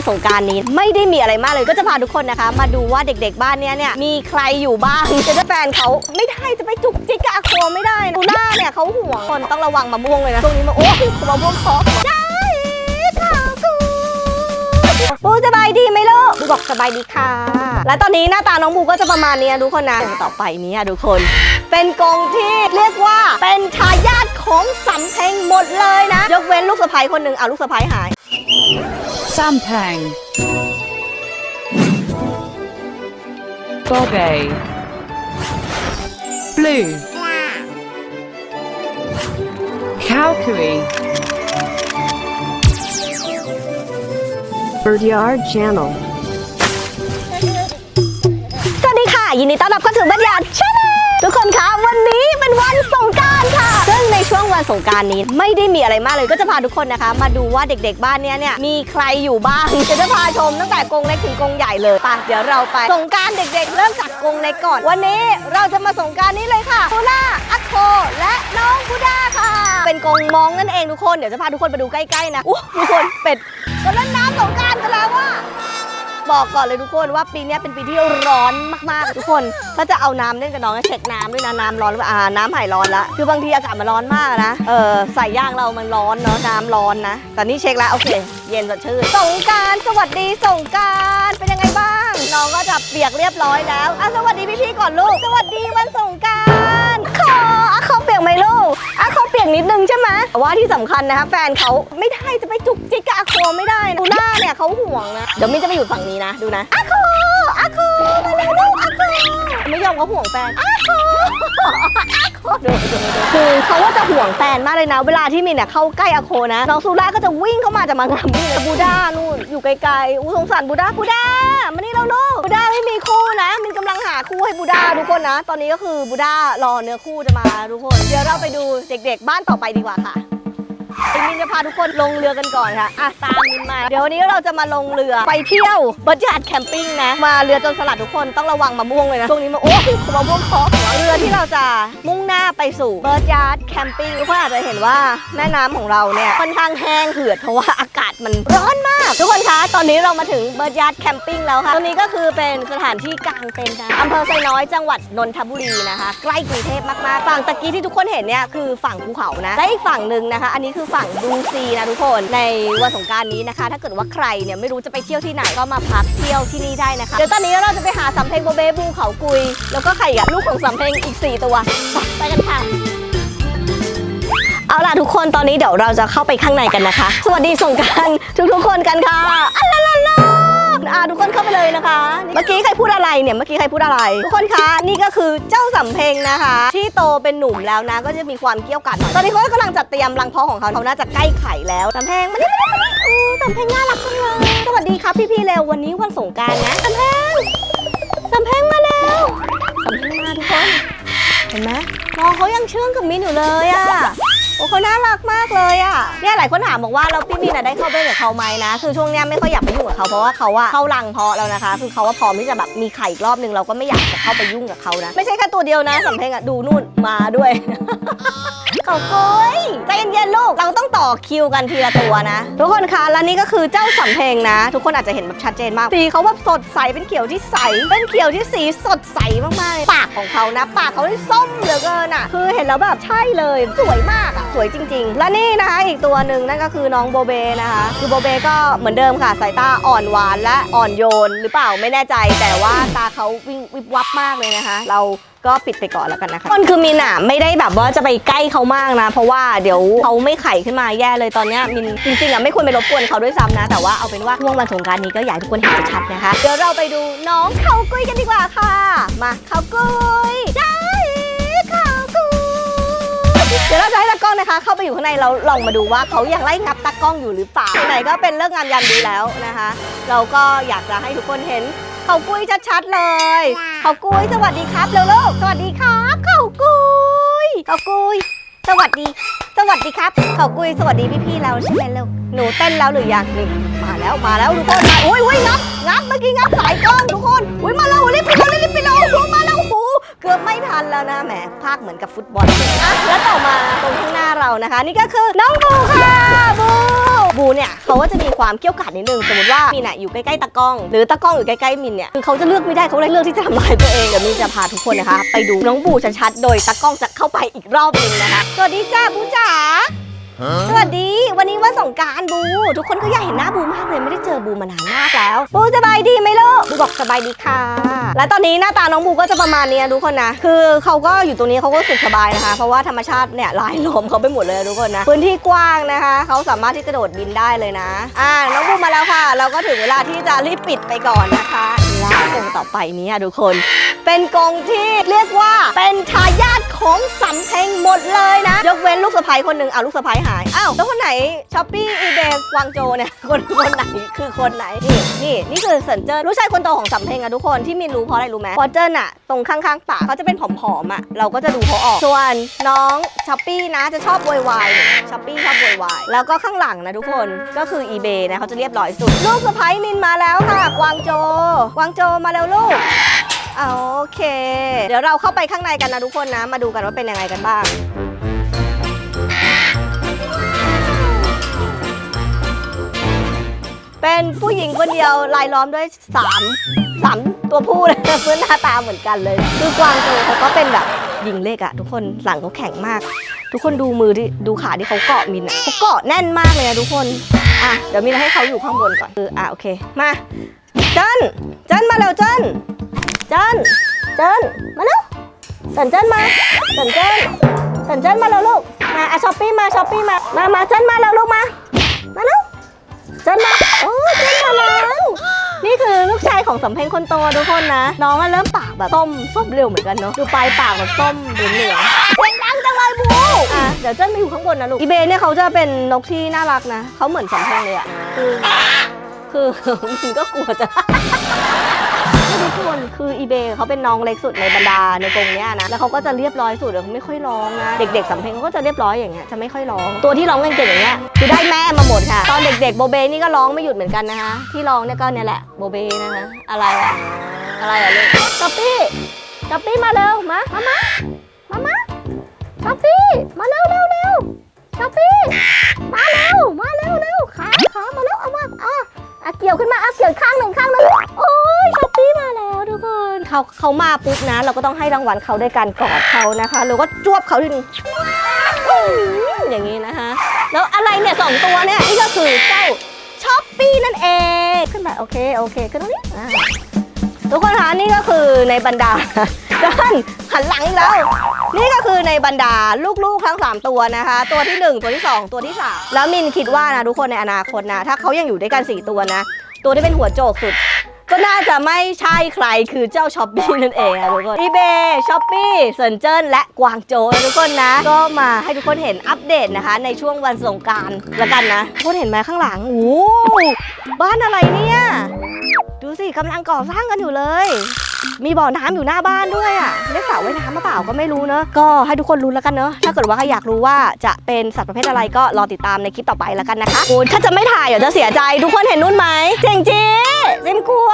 วันสงการนี้ไม่ได้มีอะไรมากเลยก็จะพาทุกคนนะคะ มาดูว่าเด็กๆบ้านเนี้ยเนี่ยมีใครอยู่บ้างจะได้แฟนเขาไม่ได้จะไปจุกจิกกับอาโคไม่ได้นะดูหน้าเนี่ยเขาห่วงคนต้องระวังมะม่วงเลยนะช่วงนี้มาโอ้มะม่วงเคาะได้ค่ะกูบูสบายดีไหมลูกบูบอกสบายดีค่ะ และตอนนี้หน้าตาน้องบูก็จะประมาณนี้ยทุกคนนะต่อไปนี้ทุกคน เป็นกองที่เรียกว่าเป็นทายาทของสำเพ็งหมดเลยนะ ยกเว้นลูกสะใภ้คนหนึ่งเอาลูกสะใภ้หาย Sampang. Bobe. Blue. Calcary. Birdyard Channel. สวัสดีค่ะ ยินดีต้อนรับเข้าสู่บัญญัติชาแนลทุกคนคะวันนี้ เป็นวันสงกรารค่ะ ซึ่งในช่วงวันสงกรารนี้ไม่ได้มีอะไรมากเลยก็จะพาทุกคนนะคะ มาดูว่าเด็กๆบ้านเนี้ยเนี่ยมีใครอยู่บ้างจะจะพาชมตั้งแต่กรงเล็กถึงกรงใหญ่เลยไปเดี๋ยวเราไปสงกรารเด็กๆ เริ่มจากกรงเล็กก่อน วันนี้เราจะมาสงกรารนี้เลยค่ะโคล่าอัคโคและน้องบูด้าค่ะ เป็นกรงมองนั่นเองทุกคนเดี๋ยวจะพาทุกคนไปดูใกล้ๆนะอู้ทุกคนเป็ดก็เล่นน้ำสงกรารกันแล้วว่า บอกก่อนเลยทุกคนว่าปีนี้เป็นปีที่ร้อนมากๆ ทุกคน ถ้าจะเอาน้ำเล่นกับน้องเช็คน้ำด้วยนะน้ำร้อนอ่าน้ำหายร้อนละคือบางทีอากาศมันร้อนมากนะเออใส่ย่างเรามันร้อนเนาะน้ำร้อนนะแต่นี่เช็คแล้วโอเค เย็นสดชื่นสงการสวัสดีสงการเป็นยังไงบ้าง น้องก็จะเปียกเรียบร้อยแล้วอะสวัสดีพี่ๆก่อนลูก สวัสดีวันสงการ นิดนึงใช่ไหมแต่ว่าที่สำคัญนะคะแฟนเขาไม่ได้จะไปจุกจิกกับอาโคไม่ได้นะดูหน้าเนี่ยเขาห่วงนะ เดี๋ยวมิ้นจะไปอยู่ฝั่งนี้นะ ดูนะอาโคอาโคมาเร็วลูกอาโคไม่ยอมเขาห่วงแฟนอาโค คือเขาว่าจะห่วงแฟนมากเลยนะ เวลาที่มินเนี่ยเข้าใกล้อโคนะน้องซูร่าก็จะวิ่งเข้ามาจะมางามมินบูด้านู่นอยู่ไกลๆอู้สงสารบูด้าบูด้ามานี่เราลูกบูด้าไม่มีคู่นะมินกำลังหาคู่ให้บูด้าทุกคนนะ ตอนนี้ก็คือบูด้ารอเนื้อคู่จะมาทุกคน เดี๋ยวเราไปดูเด็ก ๆ บ้านต่อไปดีกว่าค่ะ มินจะพาทุกคนลงเรือกันก่อนค่ะอะตามมินมา เดี๋ยววันนี้เราจะมาลงเรือไปเที่ยวบัจจัดแคมปิ้งนะ มาเรือจนสลัดทุกคนต้องระวังมะม่วงเลยนะ ช่วงนี้มาโอ้ยมะม่วงเคาะเรือที่เราจะมุ่งหน้าไปสู่เบิร์ดยาร์ดแคมปิ้งทุกคนอาจจะเห็นว่าแม่น้ำของเราเนี่ยค่อนข้างแห้งเหือดเพราะว่าอากาศมันร้อนมาก ทุกคนคะตอนนี้เรามาถึงเบิร์ดยาร์ดแคมปิ้งแล้วค่ะตรงนี้ก็คือเป็นสถานที่กางเต็นท์นะอำเภอไซน้อยจังหวัดนนทบุรีนะคะ ใกล้กรุงเทพมากๆฝั่งตะกี้ที่ทุกคนเห็นเนี่ยคือฝั่งภูเขานะและอีกฝั่งหนึ่งนะคะ อันนี้คือฝั่งดูซีนะทุกคนในวันสงการนี้นะคะ ถ้าเกิดว่าใครเนี่ยไม่รู้จะไปเที่ยวที่ไหนก็มาพักเที่ยวที่นี่ได้นะคะ เดี๋ยวตอนนี้เราจะไปหาสำเพ็งโบเบบูเขากุย แล้วก็ไข่กับลูกของสำเพ็งอีก 4 ตัว ไปกันค่ะเอาล่ะทุกคนตอนนี้เดี๋ยวเราจะเข้าไปข้างในกันนะคะ สวัสดีสงการทุกๆคนกันค่ะ อ่าทุกคนเข้าไปเลยนะคะ เมื่อกี้ใครพูดอะไรเนี่ย เมื่อกี้ใครพูดอะไร ทุกคนคะ นี่ก็คือเจ้าสำเพ็งนะคะ ที่โตเป็นหนุ่มแล้วนะ ก็จะมีความเกี้ยวกัดหน่อย ตอนนี้เขากำลังจัดเตรียมรังเพาะของเขาเขาน่าจะใกล้ไข่แล้วสำเพ็งมานี่มานี่มานี่อู้สำเพ็งน่ารักจังเลย สวัสดีครับพี่ๆเร็ววันนี้วันสงกรารนะสำเพ็งสำเพ็งมาแล้วสำเพ็งมาทุกคน เห็นไหมน้องเขายังเชื่องกับมินอยู่เลยอะ โอ้เขาน่ารักมากเลยอะเนี่ยหลายคนถามบอกว่าแล้วพี่มินอะได้เข้าไปกับเขาไหมนะ คือช่วงเนี้ยไม่ค่อยอยากไปยุ่งกับเขาเพราะว่าเขาอะเข้ารังเพาะแล้วนะคะ คือเขาว่าพร้อมที่จะแบบมีไข่อีกรอบนึงเราก็ไม่อยากจะเข้าไปยุ่งกับเขานะ ไม่ใช่แค่ตัวเดียวนะสำเพ็งอะดูนู่นมาด้วย เขาโกยใจเย็นๆลูกเราต้องต่อคิวกันทีละตัวนะ ทุกคนคะและนี่ก็คือเจ้าสำเพ็งนะ ทุกคนอาจจะเห็นแบบชัดเจนมากสีเขาแบบสดใสเป็นเขียวที่ใสเป็นเขียวที่สีสดใสมากๆปากของเขานะ ปากเขาได้ส้มเหลือเกินอะ คือเห็นแล้วแบบใช่เลยสวยมากอะสวยจริง ๆ และนี่นะคะอีกตัวหนึ่งนั่นก็คือน้องโบเบนะคะ คือโบเบก็เหมือนเดิมค่ะสายตาอ่อนหวานและอ่อนโยน หรือเปล่าไม่แน่ใจ แต่ว่าตาเขาวิ่งวิบวับมากเลยนะคะ เราก็ปิดไปก่อนแล้วกันนะคะคนคือมินอะไม่ได้แบบว่าจะไปใกล้เขามากนะ เพราะว่าเดี๋ยวเขาไม่ไข่ขึ้นมาแย่เลยตอนเนี้ยมินจริงๆอะไม่ควรไปรบกวนเขาด้วยซ้ำนะ แต่ว่าเอาเป็นว่าช่วงวันสงการนี้ก็อยากให้ทุกคนเห็นชัดนะคะ เดี๋ยวเราไปดูน้องเขากุ้ยกันดีกว่าค่ะ มาเขากุ้ยได้ากุ้ย เดี๋ยวเราจะให้ตากล้องนะคะ เข้าไปอยู่ข้างในเราลองมาดูว่าเขายังไล่งับตากล้องอยู่หรือเปล่าไหนก็เป็นเรื่องงามยามดีแล้วนะคะ เราก็อยากจะให้ทุกคนเห็นเขากุ้ยชัดๆเลย เขากุ้ยสวัสดีครับเร็วลูกสวัสดีครับเขากุ้ยเขากุ้ยสวัสดี สวัสดีครับ เขากุ้ยสวัสดีพี่ๆเราใช่ไหมลูกหนูเต้นแล้วหรือยังนี่มาแล้วมาแล้วทุกคนมาอุ้ยอุ้ยงับงับเมื่อกี้งับสายกล้องทุกคนอุ้ยมาแล้วรีบไปเร็วรีบไปเร็วมา เกือบไม่ทันแล้วนะแหมภาคเหมือนกับฟุตบอลเลยอะแล้วต่อมาตรงข้างหน้าเรานะคะ นี่ก็คือน้องบูค่ะบูบูเนี่ยเขาก็จะมีความเกี่ยวกาดนิดนึงสมมติว่ามินอะอยู่ใกล้ๆตากล้อง หรือตากล้องอยู่ใกล้ๆมินเนี่ยคือเขาจะเลือกไม่ได้เขาเลยเลือกที่จะทำลายตัวเองเดี๋ยวมินจะพาทุกคนนะคะ ไปดูน้องบูชัดๆโดยตากล้องจะเข้าไปอีกรอบหนึงนะคะสวัสดีจ้าบูจ๋าสวัสดี วันนี้วันสงกรารบู ทุกคนก็อยากเห็นหน้าบูมากเลยไม่ได้เจอบูมานานมากแล้ว บูสบายดีไหมลูกบูบอกสบายดีค่ะ และตอนนี้หน้าตาน้องบูก็จะประมาณนี้ทุกคนนะ คือเขาก็อยู่ตรงนี้เขาก็สุขสบายนะคะ เพราะว่าธรรมชาติเนี่ยลายล้อมเขาไปหมดเลยทุกคนนะพื้นที่กว้างนะคะเขาสามารถที่กระโดดบินได้เลยนะอ่าน้องบูมมาแล้วค่ะ เราก็ถึงเวลาที่จะรีบปิดไปก่อนนะคะและกรงต่อไปนี้ทุกคน เป็นกรงที่เรียกว่าเป็นทายาท ของสำเพ็งหมดเลยนะ ยกเว้นลูกสะใภ้คนหนึ่งอ้าวลูกสะใภ้หาย อ้าว แล้วคนไหนช้อปปี้อีเบกวางโจเนี่ยคนคนไหนคือคนไหน นี่นี่นี่คือเซินเจิ้นลูกชายคนโตของสำเพ็งอะทุกคนที่มินรู้เพราะอะไรรู้ไหมพราะเจิ้นอะตรงข้างๆปากเขาจะเป็นผอมๆอะเราก็จะดูเขาออก ส่วนน้องช้อปปี้นะจะชอบโวยวายช้อปปี้ชอบโวยวายแล้วก็ข้างหลังนะทุกคนก็คืออีเบนะเขาจะเรียบร้อยสุด ลูกสะใภ้มินมาแล้วค่ะกวางโจกวางโจมาแล้วลูก โอเค เดี๋ยวเราเข้าไปข้างในกันนะทุกคนนะ มาดูกันว่าเป็นยังไงกันบ้างเป็นผู้หญิงคนเดียวลายล้อมด้วยสามสามตัวผู้เลยเพื่อนหน้าตาเหมือนกันเลย คือกวางโจเขาก็เป็นแบบหญิงเล็กอะทุกคนหลังเขาแข็งมาก ทุกคนดูมือที่ดูขาที่เขาเกาะมินอะเขาเกาะแน่นมากเลยนะทุกคนอะเดี๋ยวมินให้เขาอยู่ข้างบนก่อนคืออะโอเคมาเจิ้นเจิ้นมาเร็วเจิ้น เจิ้นเจิ้นมาเร็วสันเจิ้นมาสันเจิ้นสันเจิ้นมาแล้วลูกมาอะช้อปปี้มาช้อปปี้มามามาเจิ้นมาแล้วลูกมามาแล้วเจิ้นมาโอ้เจิ้นมาแล้วนี่คือลูกชายของสำเพ็งคนโตทุกคนนะ น้องอะเริ่มปากแบบส้มส้มเร็วเหมือนกันเนาะดูปลายปากแบบส้มเหลืองเหลืองเสียงดังจังเลยบูอะเดี๋ยวเจิ้นมาอยู่ข้างบนนะลูกอีเบเนี่ยเขาจะเป็นนกที่น่ารักนะเขาเหมือนสำเพ็งเลยอะคือ คือมันก็กลัวจะ ทุกคนคืออีเบเขาเป็นน้องเล็กสุดในบรรดาในกรงเนี้ยนะแล้วเขาก็จะเรียบร้อยสุดเขาไม่ค่อยร้องนะเด็กๆสำเพ็งเขาก็จะเรียบร้อยอย่างเงี้ยจะไม่ค่อยร้อง ตัวที่ร้องเก่งๆอย่างเงี้ยคือได้แม่มาหมดค่ะ ตอนเด็กๆโบเบนี่ก็ร้องไม่หยุดเหมือนกันนะคะที่ร้องเนี่ยก็เนี่ยแหละโบเบนะคะอะไรอะอะไรอะลูกก๊อปปี้ก๊อปปี้มาเร็วมามามามามาก๊อปปี้มาเร็วเร็วเร็วก๊อปปี้มาเร็วมาเร็วเร็วขาขามาเร็วเอามาอะอะเกี่ยวขึ้นมาอะเกี่ยวข้างหนึ่งข้างหนึ่ง เขาเขามาปุ๊บนะ เราก็ต้องให้รางวัลเขาด้วยการกอดเขานะคะหรือว่าจวบเขาทีนึงอย่างนี้นะคะ แล้วอะไรเนี่ยสองตัวเนี่ยนี่ก็คือเจ้าช้อปปี้นั่นเองขึ้นมาโอเคโอเคขึ้นตรงนี้ทุกคนคะนี่ก็คือในบรรดาด้านหันหลังอีกแล้ว นี่ก็คือในบรรดาลูกๆทั้ง3ตัวนะคะ ตัวที่ 1 ตัวที่ 2 ตัวที่ 3 แล้วมินคิดว่านะทุกคนในอนาคตนะ ถ้าเขายังอยู่ด้วยกัน 4 ตัวนะ ตัวที่เป็นหัวโจกสุด ก็น่าจะไม่ใช่ใครคือเจ้าช้อปปี้นั่นเองนะทุกคนอีเบช้อปปี้เซินเจิ้นและกวางโจนะทุกคนนะ ก็มาให้ทุกคนเห็นอัปเดตนะคะ ในช่วงวันสงการละกันนะทุกคนเห็นไหมข้างหลังโอ้บ้านอะไรเนี่ย ดูสิกำลังก่อสร้างกันอยู่เลย มีบ่อน้ำอยู่หน้าบ้านด้วยอะเรียกสาว่ายน้ำมาเปล่าก็ไม่รู้เนอะก็ให้ทุกคนรู้แล้วกันเนอะถ้าเกิดว่าใครอยากรู้ว่าจะเป็นสัตว์ประเภทอะไรก็รอติดตามในคลิปต่อไปแล้วกันนะคะโอ้ถ้าจะไม่ถ่ายเดี๋ยวจะเสียใจทุกคนเห็นนุ่นไหมเจ๋งจีเจนกลัว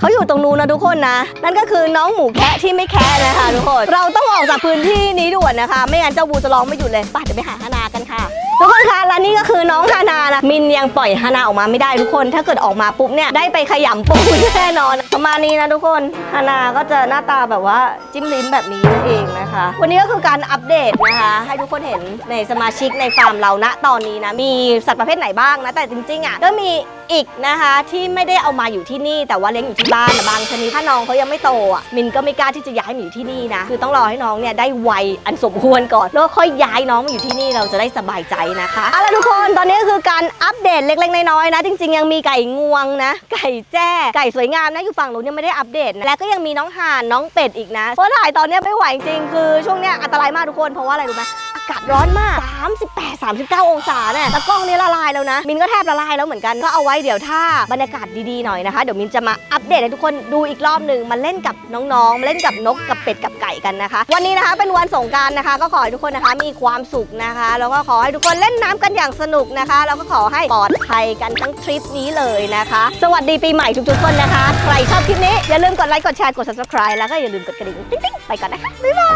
เขาอยู่ตรงนู้นนะทุกคนนะ นั่นก็คือน้องหมูแคะที่ไม่แคะนะคะทุกคน เราต้องออกจากพื้นที่นี้ด่วนนะคะ ไม่งั้นเจ้าบูจะร้องไม่หยุดเลยไป่ะเดี๋ยวไปหาฮานากันค่ะ ทุกคนคะและนี่ก็คือน้องฮานานะมินยังปล่อยฮานาออกมาไม่ได้ทุกคน ถ้าเกิดออกมาปุ๊บเนี่ยได้ไปขยำปูแน่นอน ประมาณนี้นะทุกคนฮานาก็จะหน้าตาแบบว่าจิ้มลิ้มแบบนี้นั่นเองนะคะ วันนี้ก็คือการอัปเดตนะคะ ให้ทุกคนเห็นในสมาชิกในฟาร์มเราณตอนนี้นะมีสัตว์ประเภทไหนบ้างนะแต่จริงๆอะก็มีอีกนะคะที่ไม่ได้เอามาอยู่ที่นี่แต่ว่าเลี้ยงอยู่ที่บ้านนะบางชนิดถ้าน้องเขายังไม่โตอะมินก็ไม่กล้าที่จะย้ายมาอยู่ที่นี่นะ คือต้องรอให้น้องเนี่ยได้วัยอันสมควรก่อนแล้วค่อยย้ายน้องมาอยู่ที่นี่เราจะได้สบายใจนะคะเอาล่ะทุกคนตอนนี้ก็คือการอัปเดตเล็กๆน้อยๆนะ จริง ๆ ยังมีไก่งวงนะ ไก่แจ้ไก่สวยงามนะอยู่ฝั่งนู้นยังไม่ได้อัปเดตนะและก็ยังมีน้องห่านน้องเป็ดอีกนะเพราะถ่ายตอนนี้ไม่ไหวจริงคือช่วงเนี้ยอันตรายมากทุกคนเพราะว่าอะไรรู้ไหมากาศร้อนมาก 38 39 องศาเนี่ยตะกล้องนี่ละลายแล้วนะ มินก็แทบละลายแล้วเหมือนกัน ก็เอาไว้เดี๋ยวถ้าบรรยากาศดีๆหน่อยนะคะ เดี๋ยวมินจะมาอัปเดตให้ทุกคนดูอีกรอบหนึ่งมาเล่นกับน้องๆมาเล่นกับนกกับเป็ดกับไก่กันนะคะ วันนี้นะคะเป็นวันสงกรารนะคะ ก็ขอให้ทุกคนนะคะมีความสุขนะคะ แล้วก็ขอให้ทุกคนเล่นน้ำกันอย่างสนุกนะคะ แล้วก็ขอให้ปลอดภัยกันทั้งทริปนี้เลยนะคะ สวัสดีปีใหม่ทุกๆคนนะคะ ใครชอบคลิปนี้อย่าลืมกดไลค์กดแชร์กด subscribe แล้วก็อย่าลืมกดกระดิ่งติ๊งๆไปก่อนนะคะบ๊ายบา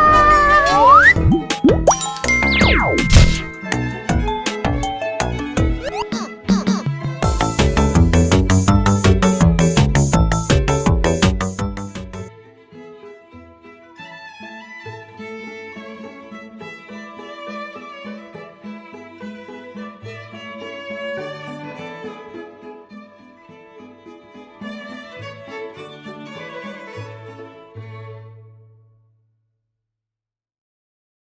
ย